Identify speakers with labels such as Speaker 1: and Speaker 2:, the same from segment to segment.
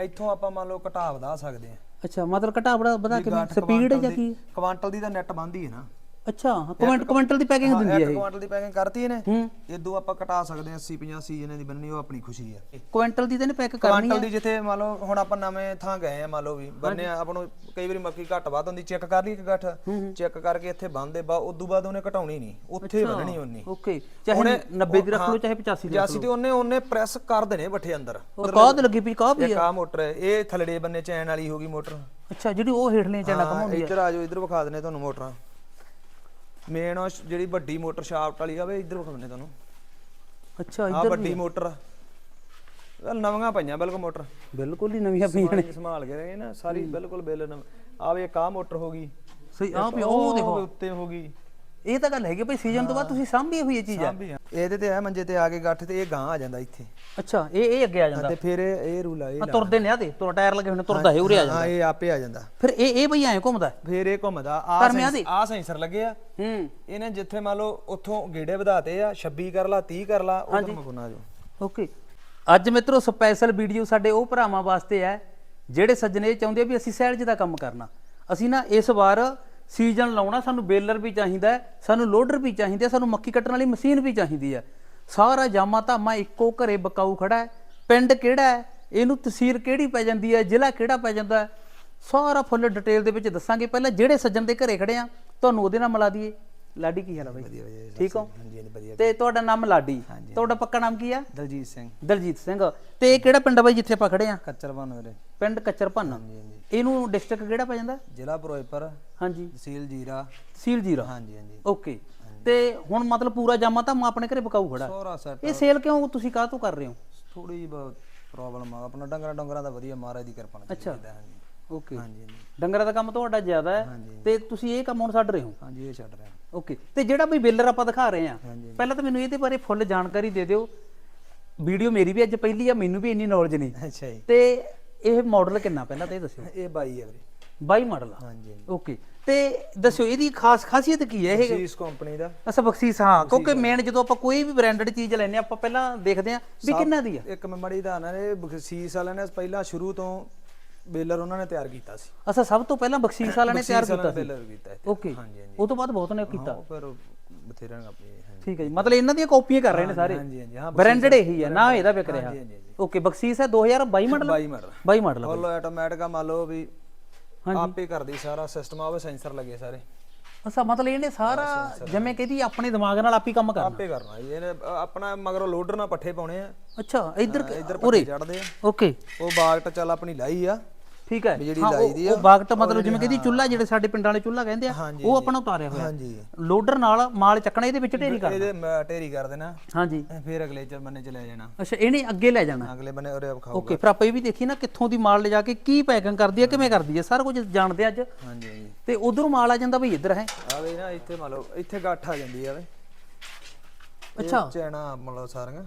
Speaker 1: ਇੱਥੋਂ ਆਪਾਂ ਮੰਨ ਲਓ ਘਟਾ ਵਧਾ ਸਕਦੇ ਆ
Speaker 2: ਅੱਛਾ ਮਤਲਬ ਘਟਾ ਬੜਾ ਵਧਾ ਕੇ ਸਪੀਡ ਜਾਂ ਕੀ?
Speaker 1: ਕੁਆਂਟਲ ਦੀ ਤਾਂ ਨੈਟ ਬੰਦੀ ਹੈ ਨਾ।
Speaker 2: ਅੱਛਾ ਕਮੈਂਟ ਕਮੈਂਟਲ ਦੀ ਪੈਕਿੰਗ ਦਿੰਦੀ ਹੈ
Speaker 1: ਇੱਕ
Speaker 2: ਇਹ।
Speaker 1: ਕੁਆਂਟਲ ਦੀ ਪੈਕਿੰਗ ਕਰਤੀ ਇਹਨੇ।
Speaker 2: ਹੂੰ।
Speaker 1: ਇਦੋਂ ਆਪਾਂ ਘਟਾ ਸਕਦੇ ਆ 80 50 ਸੀ ਜਿਹਨਾਂ ਦੀ ਬੰਨਣੀ ਉਹ ਆਪਣੀ ਖੁਸ਼ੀ ਆ।
Speaker 2: ਕੁਇੰਟਲ ਦੀ ਤਾਂ ਨਹੀਂ ਪੈਕ ਕਰਨੀ
Speaker 1: ਕੁਆਂਟਲ ਦੀ ਜਿੱਥੇ ਮੰਨ ਲਓ ਹੁਣ ਆਪਾਂ ਨਵੇਂ ਥਾਂ ਗਏ ਆ ਮੰਨ ਲਓ ਵੀ ਬੰਨੇ ਆ, ਆਪਾਂ ਨੂੰ ਕਈ ਵਾਰੀ ਮੱਕੀ ਘੱਟ ਵੱਧ ਹੁੰਦੀ ਚੈੱਕ ਕਰ ਲਈ ਇੱਕ ਗੱਠ। ਚੈੱਕ ਕਰਕੇ ਇੱਥੇ ਬੰਨਦੇ ਬਾ ਉਦੋਂ ਬਾਅਦ ਉਹਨੇ ਘਟਾਉਣੀ ਨਹੀਂ ਉੱਥੇ ਬੰਨਣੀ ਉਹਨੇ।
Speaker 2: ਓਕੇ। ਚਾਹੇ 90 ਦੀ ਰੱਖ ਲਓ ਚਾਹੇ 85 ਦੀ
Speaker 1: 85 ਤੇ ਉਹਨੇ ਉਹਨੇ ਪ੍ਰੈਸ ਕਰ ਦੇਣੇ ਬੱਠੇ ਅੰਦਰ।
Speaker 2: ਕਾਹਦ ਲੱਗੀ ਪਈ ਕਾਹ ਵੀ
Speaker 1: ਆ? ਮੋਟਰ ਹੈ? ਇਹ ਥਲੜੇ ਬੰਨੇ ਚੈਨ ਵਾਲੀ ਹੋਗੀ ਮੋਟਰ।
Speaker 2: ਅੱਛਾ ਜਿਹੜੀ ਉਹ ਹੇਠਲੇ ਚੈਨਾ
Speaker 1: ਹਾਂ,
Speaker 2: ਕਮਾਉਂਦੀ
Speaker 1: ਇੱਧਰ ਆ ਜਾਓ ਇੱਧਰ ਵਿਖਾ ਦਨੇ ਤੁਹਾਨੂੰ ਮੋਟਰਾਂ। ਮੇਨ ਜਿਹੜੀ ਵੱਡੀ ਮੋਟਰ ਸ਼ਾਫਟ ਵਾਲੀ ਆਵੇ ਇੱਧਰ ਵਿਖਾ ਦਨੇ ਤੁਹਾਨੂੰ।
Speaker 2: ਅੱਛਾ
Speaker 1: ਆ
Speaker 2: ਇੱਧਰ
Speaker 1: ਵੱਡੀ ਮੋਟਰ ਆ। ਇਹ ਨਵੀਆਂ ਪਈਆਂ ਬਿਲਕੁਲ ਮੋਟਰ।
Speaker 2: ਬਿਲਕੁਲ ਹੀ ਨਵੀਆਂ ਪਈਆਂ ਨੇ।
Speaker 1: ਸੰਭਾਲ ਕੇ ਰਹੇ ਨਾ ਸਾਰੀ ਬਿਲਕੁਲ ਬਿੱਲ ਨਵ। ਆਵੇ ਇੱਕ ਆ ਮੋਟਰ ਹੋ ਗਈ।
Speaker 2: ਸਹੀ ਆ ਵੀ ਉਹ ਦੇਖੋ।
Speaker 1: ਵੀ ਉੱਤੇ ਹੋ ਗਈ।
Speaker 2: ਇਹ ਤਾਂ ਗੱਲ ਹੈਗੀ ਭਈ ਸੀਜ਼ਨ ਤੋਂ ਬਾਅਦ ਤੁਸੀਂ ਸਾਂਭੀ ਹੋਈ ਇਹ ਚੀਜ਼। ਹੈ
Speaker 1: ਸਾਂਭੀ ਆ। ਇਹਦੇ ਤੇ ਆ ਮੰਜੇ ਤੇ ਆ ਕੇ ਗੱਠ ਤੇ ਇਹ ਗਾਂ ਆ ਜਾਂਦਾ ਇੱਥੇ।
Speaker 2: ਅੱਛਾ ਇਹ ਇਹ ਅੱਗੇ ਆ ਜਾਂਦਾ।
Speaker 1: ਤੇ ਫਿਰ ਇਹ ਇਹ ਰੂਲ ਆ ਇਹ
Speaker 2: ਆ ਤੁਰਦੇ ਨੇ ਆ ਦੇ ਤੁਰ ਟਾਇਰ ਲੱਗੇ ਨੇ ਤੁਰਦਾ ਹੈ ਉਰੇ ਆ ਜਾਂਦਾ।
Speaker 1: ਹਾਂ ਇਹ ਆਪੇ ਆ ਜਾਂਦਾ।
Speaker 2: ਫਿਰ ਇਹ ਇਹ ਭਈ ਐਂ ਘੁੰਮਦਾ।
Speaker 1: ਫਿਰ ਇਹ ਘੁੰਮਦਾ। ਆ
Speaker 2: ਧਰਮਿਆਂ ਦੀ?
Speaker 1: ਆ ਸੈਂਸਰ ਲੱਗੇ ਆ।
Speaker 2: ਹੂੰ।
Speaker 1: ਇਹਨੇ ਜਿੱਥੇ ਮੰਨ ਲਓ ਉੱਥੋਂ ਗੇੜੇ ਵਧਾਤੇ ਆ 26 ਕਰ ਲਾ 30 ਕਰ ਲਾ ਉਹ ਤੁਹਾਨੂੰ ਗੁਨਾ ਜੋ।
Speaker 2: ਓਕੇ। ਅੱਜ ਮਿੱਤਰੋ ਸਪੈਸ਼ਲ ਵੀਡੀਓ ਸਾਡੇ ਉਹ ਭਰਾਵਾਂ ਵਾਸਤੇ ਹੈ ਜਿਹੜੇ ਸੱਜਣੇ ਇਹ ਚਾਹੁੰਦੇ ਆ ਵੀ ਅਸੀਂ ਸੈਲਜ ਦਾ ਕੰਮ ਕਰਨਾ। ਅਸੀਂ ਨਾ ਇਸ ਵਾਰ ਸੀਜ਼ਨ ਲਾਉਣਾ ਸਾਨੂੰ ਬੇਲਰ ਵੀ ਚਾਹੀਦਾ ਸਾਨੂੰ ਲੋਡਰ ਵੀ ਚਾਹੀਦੇ ਸਾਨੂੰ ਮੱਕੀ ਕੱਟਣ ਵਾਲੀ ਮਸ਼ੀਨ ਵੀ ਚਾਹੀਦੀ ਹੈ। ਸਾਰਾ ਜਾਮਾ ਧਾਮਾ ਇੱਕੋ ਘਰੇ ਬਕਾਊ ਖੜਾ ਹੈ। ਪਿੰਡ ਕਿਹੜਾ ਹੈ? ਇਹਨੂੰ ਤਹਿਸੀਲ ਕਿਹੜੀ ਪੈ ਜਾਂਦੀ ਹੈ? ਜ਼ਿਲ੍ਹਾ ਕਿਹੜਾ ਪੈ ਜਾਂਦਾ ਸਾਰਾ ਫੁੱਲ ਡਿਟੇਲ ਦੇ ਵਿੱਚ ਦੱਸਾਂਗੇ। ਪਹਿਲਾਂ ਜਿਹੜੇ ਸੱਜਣ ਦੇ ਘਰੇ ਖੜੇ ਆ ਤੁਹਾਨੂੰ ਉਹਦੇ ਨਾਲ ਮਿਲਾ ਦਈਏ। ਲਾਡੀ ਕੀ ਹਾਲ ਹੈ ਬਾਈ? ਠੀਕ ਹੋ?
Speaker 1: ਹਾਂਜੀ ਹਾਂਜੀ ਵਧੀਆ।
Speaker 2: ਤੇ ਤੁਹਾਡਾ ਨਾਮ ਲਾਡੀ? ਤੁਹਾਡਾ ਪੱਕਾ ਨਾਮ ਕੀ ਆ?
Speaker 1: ਦਲਜੀਤ ਸਿੰਘ।
Speaker 2: ਦਲਜੀਤ ਸਿੰਘ। ਤੇ ਇਹ ਕਿਹੜਾ ਪਿੰਡ ਆ ਬਾਈ ਜਿੱਥੇ ਆਪਾਂ ਖੜੇ ਆ
Speaker 1: ਕੱਚਰ ਬਨ ਵੀਰੇ।
Speaker 2: ਪਿੰਡ ਕੱਚਰ ਭੰਨ ਇਹਨੂੰ ਡਿਸਟ੍ਰਿਕਟ ਕਿਹੜਾ ਪੈ ਜਾਂਦਾ?
Speaker 1: ਜ਼ਿਲ੍ਹਾ ਫਿਰੋਜ਼ਪੁਰ।
Speaker 2: ਹਾਂਜੀ।
Speaker 1: ਤਹਿਸੀਲ ਜੀਰਾ।
Speaker 2: ਤਹਿਸੀਲ ਜੀਰਾ।
Speaker 1: ਹਾਂਜੀ ਹਾਂਜੀ।
Speaker 2: ਓਕੇ। ਤੇ ਹੁਣ ਮਤਲਬ ਪੂਰਾ ਜਾਮਾ ਤਾਂ ਆਪਣੇ ਘਰੇ ਬਕਾਊ ਖੜਾ।
Speaker 1: ਸੈਟ
Speaker 2: ਇਹ ਸੇਲ ਕਿਉਂ ਤੁਸੀਂ ਕਾਹ ਤੋਂ ਕਰ ਰਹੇ ਹੋ?
Speaker 1: ਥੋੜੀ ਜਿਹੀ ਬਹੁਤ ਪ੍ਰੋਬਲਮ ਆ। ਆਪਣਾ ਡੰਗਰਾਂ ਡੰਗਰਾਂ ਦਾ ਵਧੀਆ ਮਹਾਰਾਜ ਦੀ ਕਿਰਪਾ ਨਾਲ
Speaker 2: ਅੱਛਾ।
Speaker 1: ਚੱਲਦਾ ਹਾਂਜੀ।
Speaker 2: ਓਕੇ।
Speaker 1: ਹਾਂਜੀ ਹਾਂਜੀ।
Speaker 2: ਡੰਗਰਾਂ ਦਾ ਕੰਮ ਤੁਹਾਡਾ ਜ਼ਿਆਦਾ ਹੈ। ਤੇ ਤੁਸੀਂ ਇਹ ਕੰਮ ਹੁਣ ਛੱਡ ਰਹੇ ਹੋ?
Speaker 1: ਹਾਂਜੀ ਇਹ ਛੱਡ ਰਿਹਾ
Speaker 2: ਓਕੇ। ਤੇ ਜਿਹੜਾ ਬਈ ਬੇਲਰ ਆਪਾਂ ਦਿਖਾ ਰਹੇ ਆ
Speaker 1: ਹਾਂਜੀ।
Speaker 2: ਪਹਿਲਾਂ ਤਾਂ ਮੈਨੂੰ ਇਹਦੇ ਬਾਰੇ ਫੁੱਲ ਜਾਣਕਾਰੀ ਦੇ ਦਿਓ। ਵੀਡੀਓ ਮੇਰੀ ਵੀ ਅੱਜ ਪਹਿਲੀ ਆ ਮੈਨੂੰ ਵੀ ਇੰਨੀ ਨੌਲੇਜ ਨਹੀਂ।
Speaker 1: ਅੱਛਾ ਜੀ।
Speaker 2: ਤੇ ਇਹ ਮਾਡਲ ਕਿੰਨਾ? ਪਹਿਲਾਂ ਤਾਂ ਇਹ ਦੱਸਿਓ।
Speaker 1: ਇਹ ਬਾਈ ਹੈ ਵੀਰੇ।
Speaker 2: 22 ਮਾਡਲ ਆ।
Speaker 1: ਹਾਂਜੀ ਹਾਂਜੀ।
Speaker 2: ਓਕੇ। ਤੇ ਦੱਸਿਓ ਇਹਦੀ ਖਾਸ ਖਾਸੀਅਤ ਕੀ ਹੈ ਇਹ?
Speaker 1: ਇਸ ਕੰਪਨੀ ਦਾ।
Speaker 2: ਅਸਾ ਬਖਸ਼ੀਸ ਹਾਂ ਕਿਉਂਕਿ ਮੇਨ ਜਦੋਂ ਆਪਾਂ ਕੋਈ ਵੀ ਬ੍ਰਾਂਡਡ ਚੀਜ਼ ਲੈਨੇ ਆਪਾਂ ਪਹਿਲਾਂ ਦੇਖਦੇ ਆਂ ਵੀ ਕਿੰਨਾ ਦੀ ਆ।
Speaker 1: ਇੱਕ ਮੜੀ ਦਾ ਨਾ ਇਹ ਬਖਸ਼ੀਸ ਵਾਲਿਆਂ ਨੇ ਪਹਿਲਾਂ ਸ਼ੁਰੂ ਤੋਂ ਬੇਲਰ ਉਹਨਾਂ ਨੇ ਤਿਆਰ ਕੀਤਾ ਸੀ।
Speaker 2: ਅਸਾ ਸਭ ਤੋਂ ਪਹਿਲਾਂ ਬਖਸ਼ੀਸ ਵਾਲਿਆਂ ਨੇ ਤਿਆਰ
Speaker 1: ਬਖਸ਼ੀਸ
Speaker 2: ਕੀਤਾ ਸੀ?
Speaker 1: ਬੇਲਰ ਕੀਤਾ।
Speaker 2: ਓਕੇ
Speaker 1: ਹਾਂਜੀ ਹਾਂਜੀ।
Speaker 2: ਉਹ ਤੋਂ ਬਾਅਦ ਬਹੁਤ ਨੇ ਕੀਤਾ।
Speaker 1: ਫਿਰ ਬਥੇਰੇ ਆਪਣੀ
Speaker 2: ਠੀਕ ਹੈ ਜੀ ਮਤਲਬ ਇਹਨਾਂ ਦੀਆਂ ਕਾਪੀਆਂ ਕਰ ਰਹੇ ਨੇ ਸਾਰੇ।
Speaker 1: ਹਾਂਜੀ ਹਾਂਜੀ ਹਾਂ
Speaker 2: ਬ੍ਰਾਂਡਡ ਇਹੀ ਹੈ ਨਾ ਇਹਦਾ ਵਿਕ ਰਿਹਾ ਓਕੇ ਬਖਸ਼ੀਸ ਹੈ 2022 model?
Speaker 1: 22 model.
Speaker 2: 22 model
Speaker 1: full automatic ਮੰਨ ਲਓ ਵੀ ਆਪੇ ਕਰਦੀ ਸਾਰਾ ਸਿਸਟਮ ਆਵੇ ਸੈਂਸਰ ਲੱਗੇ ਸਾਰੇ।
Speaker 2: ਅਸਾ ਮਤਲਬ ਇਹਨੇ ਸਾਰਾ ਜਿਵੇਂ ਕਹਿੰਦੀ ਆਪਣੇ ਦਿਮਾਗ ਨਾਲ ਆਪੀ ਕੰਮ ਕਰਨਾ।
Speaker 1: ਆਪੇ ਕਰਨਾ ਇਹਨੇ ਆਪਣਾ ਮਗਰੋਂ ਲੋਡਰ ਨਾਲ ਪੱਠੇ ਪਾਉਣੇ ਆ।
Speaker 2: ਅੱਛਾ ਇੱਧਰ
Speaker 1: ਇੱਧਰ ਪੱਠੇ ਚੜਦੇ ਆ।
Speaker 2: ਓਕੇ।
Speaker 1: ਉਹ ਬਾਗਟ ਚੱਲ ਆਪਣੀ ਲਾਈ ਆ।
Speaker 2: ਠੀਕ ਹੈ?
Speaker 1: ਜਿਹੜੀ ਲਾਈ
Speaker 2: ਉਹ-
Speaker 1: ਦੀ ਆ,
Speaker 2: ਉਹ ਬਾਗਟ ਮਤਲਬ ਜਿਵੇਂ ਕਹਿੰਦੀ ਚੁੱਲਾ ਜਿਹੜੇ ਸਾਡੇ ਪਿੰਡਾਂ ਵਾਲੇ ਚੁੱਲਾ ਕਹਿੰਦੇ ਆ ਉਹ ਆਪਣਾ ਉਤਾਰਿਆ ਹੋਇਆ।
Speaker 1: ਹਾਂਜੀ।
Speaker 2: ਲੋਡਰ ਨਾਲ ਮਾਲ ਚੱਕਣਾ ਇਹਦੇ ਵਿੱਚ ਢੇਰੀ ਕਰਨਾ
Speaker 1: ਇਹਦੇ ਢੇਰੀ ਕਰ ਦੇਣਾ।
Speaker 2: ਹਾਂਜੀ।
Speaker 1: ਫਿਰ ਅਗਲੇ ਚ ਬੰਨੇ ਚ ਲੈ ਜਾਣਾ।
Speaker 2: ਅੱਛਾ ਇਹਨੇ ਅੱਗੇ ਲੈ ਜਾਣਾ।
Speaker 1: ਅਗਲੇ ਬੰਨੇ ਉਰੇ ਖਾਓ
Speaker 2: ਓਕੇ ਫਿਰ ਆਪਾਂ ਇਹ ਵੀ ਦੇਖੀ ਨਾ ਕਿੱਥੋਂ ਦੀ ਮਾਲ ਲਿਜਾ ਕੇ ਕੀ ਪੈਕਿੰਗ ਕਰਦੀ ਹੈ। ਕਿਵੇਂ ਕਰਦੀ ਹੈ ਸਾਰਾ ਕੁਝ ਜਾਣਦੇ ਅੱਜ।
Speaker 1: ਹਾਂਜੀ ਹਾਂਜੀ।
Speaker 2: ਤੇ ਉਧਰੋਂ ਮਾਲ ਆ ਜਾਂਦਾ ਬਈ ਇੱਧਰ ਹੈ?
Speaker 1: ਆਵੇ ਨਾ ਇੱਥੇ ਮੰਨ ਲਓ ਇੱਥੇ ਗੱਠ ਆ ਜਾਂਦੀ ਆ ਵੇ
Speaker 2: ਅੱਛਾ।
Speaker 1: ਚੈਨਾ ਮੰਨ ਲਓ ਸਾਰੀਆਂ